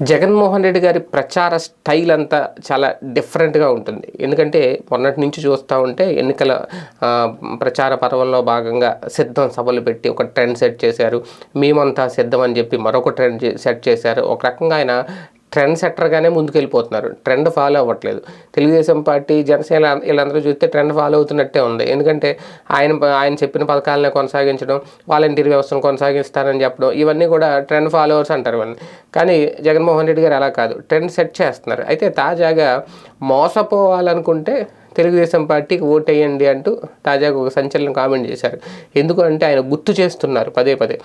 జగన్మోహన్ రెడ్డి గారి ప్రచార స్టైల్ అంతా చాలా డిఫరెంట్గా ఉంటుంది. ఎందుకంటే మొన్నటి నుంచి చూస్తూ ఉంటే ఎన్నికల ప్రచార పర్వంలో భాగంగా సిద్ధం సభలు పెట్టి ఒక ట్రెండ్ సెట్ చేశారు. మేమంతా సిద్ధం అని చెప్పి మరొక ట్రెండ్ సెట్ చేశారు. ఒక రకంగా ఆయన ట్రెండ్ సెట్టర్గానే ముందుకెళ్ళిపోతున్నారు. ట్రెండ్ ఫాలో అవ్వట్లేదు. తెలుగుదేశం పార్టీ జనసేన వీళ్ళందరూ చూస్తే ట్రెండ్ ఫాలో అవుతున్నట్టే ఉంది. ఎందుకంటే ఆయన ఆయన చెప్పిన పథకాలను కొనసాగించడం వాలంటీర్ వ్యవస్థను కొనసాగిస్తారని చెప్పడం ఇవన్నీ కూడా ట్రెండ్ ఫాలోవర్స్ అంటారు ఇవన్నీ. కానీ జగన్మోహన్ రెడ్డి గారు అలా కాదు. ట్రెండ్ సెట్ చేస్తున్నారు. అయితే తాజాగా మోసపోవాలనుకుంటే తెలుగుదేశం పార్టీకి ఓటేయండి అంటూ తాజాగా ఒక సంచలన కామెంట్ చేశారు. ఎందుకంటే ఆయన గుర్తు చేస్తున్నారు పదే పదే.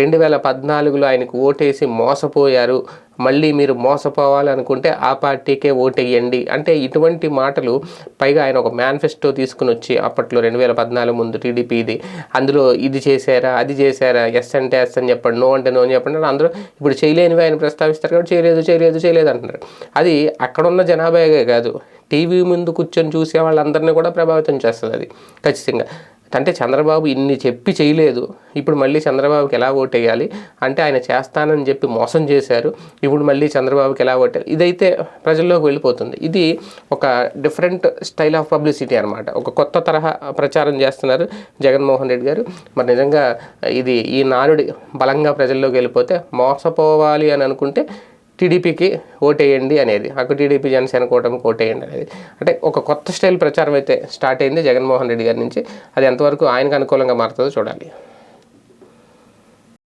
రెండు వేల పద్నాలుగులో ఆయనకు ఓటేసి మోసపోయారు. మళ్ళీ మీరు మోసపోవాలనుకుంటే ఆ పార్టీకే ఓటేయండి. అంటే ఇటువంటి మాటలు పైగా ఆయన ఒక మేనిఫెస్టో తీసుకుని వచ్చి అప్పట్లో రెండు వేల పద్నాలుగు ముందు టీడీపీది అందులో ఇది చేశారా అది చేశారా ఎస్ అంటే ఎస్ అని చెప్పండి నో అంటే నో అని చెప్పండి అని అందరూ ఇప్పుడు చేయలేనివి ఆయన ప్రస్తావిస్తారు కాబట్టి చేయలేదు చేయలేదు చేయలేదు అంటున్నారు. అది అక్కడున్న జనాభాయే కాదు. టీవీ ముందు కూర్చొని చూసే వాళ్ళందరినీ కూడా ప్రభావితం చేస్తుంది అది ఖచ్చితంగా. అంటే చంద్రబాబు ఇన్ని చెప్పి చేయలేదు ఇప్పుడు మళ్ళీ చంద్రబాబుకి ఎలా ఓటేయాలి? అంటే ఆయన చేస్తానని చెప్పి మోసం చేశారు ఇప్పుడు మళ్ళీ చంద్రబాబుకి ఎలా ఓటేయాలి ఇదైతే ప్రజల్లోకి వెళ్ళిపోతుంది. ఇది ఒక డిఫరెంట్ స్టైల్ ఆఫ్ పబ్లిసిటీ అనమాట ఒక కొత్త తరహా ప్రచారం చేస్తున్నారు జగన్మోహన్ రెడ్డి గారు. మరి నిజంగా ఇది ఈ నానుడి బలంగా ప్రజల్లోకి వెళ్ళిపోతే మోసపోవాలి అని అనుకుంటే టీడీపీకి ఓటేయండి అనేది అక్కడ టీడీపీ జనసేన కూటమికి ఓటేయండి అనేది. అంటే ఒక కొత్త స్టైల్ ప్రచారం అయితే స్టార్ట్ అయింది జగన్మోహన్ రెడ్డి గారి నుంచి. అది ఎంతవరకు ఆయనకు అనుకూలంగా మారుతుందో చూడాలి.